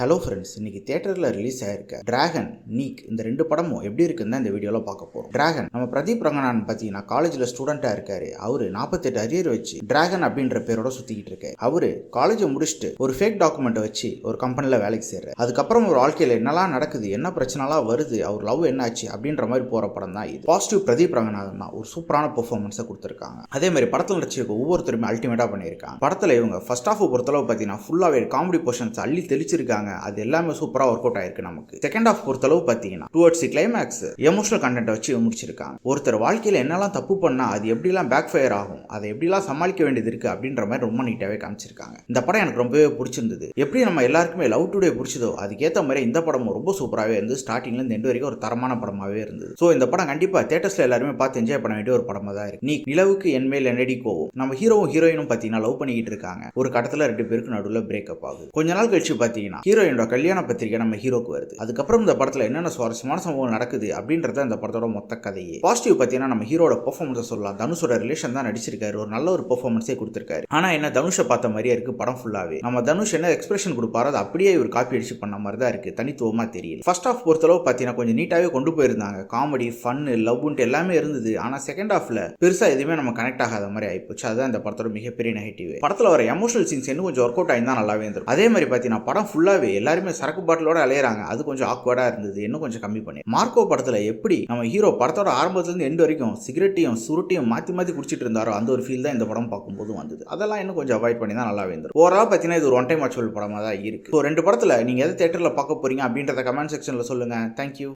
Hello friends இன்னைக்கு தியேட்டரில் release ஆயிருக்க டிராகன் நீக் இந்த ரெண்டு படமும் எப்படி இருக்குன்னு தான் இந்த வீடியோவில் பார்க்க போகிறோம் டிராகன் நம்ம பிரதீப் ரங்கநாதன் பார்த்தீங்கன்னா காலேஜில் ஸ்டூடெண்ட்டாக இருக்காரு. அவர் நாற்பத்தெட்டு அரியர் வச்சு டிராகன் அப்படின்ற பேரோட சுற்றிக்கிட்டு இருக்காரு. அவர் காலேஜை முடிச்சுட்டு ஒரு ஃபேக் டாக்குமெண்ட்டை வச்சு ஒரு கம்பெனியில் வேலைக்கு சேர்றாரு. அதுக்கப்புறம் ஒரு வாழ்க்கையில் என்னெல்லாம் நடக்குது என்ன பிரச்சனைலாம் வருது அவர் லவ் என்னாச்சு அப்படின்ற மாதிரி போகிற படம் தான் இது. பாசிட்டிவ் பிரதீப் ரங்கநாதன் தான் ஒரு சூப்பரான பெர்ஃபார்மன்ஸை கொடுத்துருக்காங்க. அதே மாதிரி படத்தில் நடிச்சிருக்க ஒவ்வொருத்தருமே அல்டிமேட்டாக பண்ணியிருக்காங்க. படத்தில் இவங்க ஃபர்ஸ்ட் ஆஃப் பொறுத்தளவு பார்த்தீங்கன்னா ஃபுல்லாகவே காமெடி போர்ஷன்ஸ் அள்ளி தெளிச்சிருக்காங்க. அது எல்லாமே சூப்பராக ஒர்க் அவுட் ஆயிருக்கு நமக்கு. செகண்ட் ஆஃப் பொறுத்தளவு பார்த்தீங்கன்னா டுவர்ட்ஸ் கிளைமேக்ஸ் எமோஷனல் கண்டென்ட் வச்சு முடிச்சிருக்காங்க. ஒருத்தர் வாழ்க்கையில் என்னெல்லாம் தப்பு பண்ணால் அது எப்படிலாம் பேக் ஃபயர் ஆகும் அதை எப்படிலாம் சமாளிக்க வேண்டியது இருக்குது அப்படின்ற மாதிரி ரொம்ப நீட்டாகவே காமிச்சிருக்காங்க. இந்த படம் எனக்கு ரொம்பவே பிடிச்சிருந்தது. எப்படி நம்ம எல்லாருக்குமே லவ் டுடே பிடிச்சதோ அதுக்கேற்ற மாதிரி இந்த படமும் ரொம்ப சூப்பராகவே இருந்து ஸ்டார்டிங்லேருந்து எண்டு வரைக்கும் ஒரு தரமான படமாகவே இருந்தது. ஸோ இந்த படம் கண்டிப்பாக தேட்டர்ஸில் எல்லாருமே பார்த்து என்ஜாய் பண்ண வேண்டிய ஒரு படமாக தான் இருக்கு. நீ நிலவுக்கு என் மேல் என்னடி கோவம்? நம்ம ஹீரோவும் ஹீரோயினும் பார்த்தீங்கன்னா லவ் பண்ணிக்கிட்டு இருக்காங்க. ஒரு கட்டத்தில் ரெண்டு பேருக்கு நடுவில் பிரேக்கப் ஆகுது. கொஞ்ச நாள் கழிச்சு பார்த்தீங்கன்னா ஹீரோ ஹீரோயினோட கல்யாண பத்திரிக்கை நம்ம ஹீரோக்கு வருது. அதுக்கப்புறம் இந்த படத்தில் என்னென்ன சுவாரஸ்யமான சம்பவம் நடக்குது அப்படின்றத இந்த படத்தோட மொத்த கதையே. பாசிட்டிவ் பார்த்தீங்கன்னா நம்ம ஹீரோட பெர்ஃபார்மன்ஸை சொல்லலாம். தனுஷோட ரிலேஷன் தான் நடிச்சிருக்காரு. ஒரு நல்ல ஒரு பெர்ஃபார்மன்ஸே கொடுத்துருக்காரு. ஆனால் என்ன தனுஷை பார்த்த மாதிரியே இருக்கு படம் ஃபுல்லாகவே நம்ம தனுஷ் என்ன எக்ஸ்பிரஷன் கொடுப்பாரோ அது அப்படியே ஒரு காப்பி அடிச்சு பண்ண மாதிரி தான் இருக்கு. தனித்துவமா தெரியல. ஃபர்ஸ்ட் ஆஃப் பொறுத்தளவு பார்த்தீங்கன்னா கொஞ்சம் நீட்டாகவே கொண்டு போயிருந்தாங்க. காமெடி ஃபன்னு லவ்ன்ட்டு எல்லாமே இருந்தது. ஆனால் செகண்ட் ஆஃப்ல பெருசாக எதுவுமே நம்ம கனெக்ட் ஆகாத மாதிரி ஆயிப்போச்சு. அதுதான் இந்த படத்தோட மிகப்பெரிய நெகட்டிவ் படத்தில் வர எமோஷனல் சீன்ஸ் இன்னும் கொஞ்சம் ஒர்க் அவுட் ஆயிருந்தா நல்லாவே இருந்திருக்கும். அதே மாதிரி பார்த்தீங்கன்னா படம் ஃபுல்லாக ஃபுல்லாவே எல்லாருமே சரக்கு பாட்டிலோட அலையிறாங்க. அது கொஞ்சம் ஆக்வர்டா இருந்தது. இன்னும் கொஞ்சம் கம்மி பண்ணி. மார்க்கோ படத்தில் எப்படி நம்ம ஹீரோ படத்தோட ஆரம்பத்துலேருந்து எண்டு வரைக்கும் சிகரெட்டையும் சுருட்டையும் மாற்றி மாற்றி குடிச்சிட்டு இருந்தாரோ அந்த ஒரு ஃபீல் தான் இந்த படம் பார்க்கும்போது வந்தது. அதெல்லாம் இன்னும் கொஞ்சம் அவாய்ட் பண்ணி தான் நல்லாவே இருந்தது. ஓவரால் பார்த்தீங்கன்னா இது ஒரு ஒன் டைம் வாட்சபிள் படமாக தான் இருக்கு. ஸோ ரெண்டு படத்தில் நீங்கள் எதை தேட்டரில் பார்க்க போறீங்க அப்படின்றத கமெண்ட் செக்ஷனில் சொல்லுங்கள் தேங்க்யூ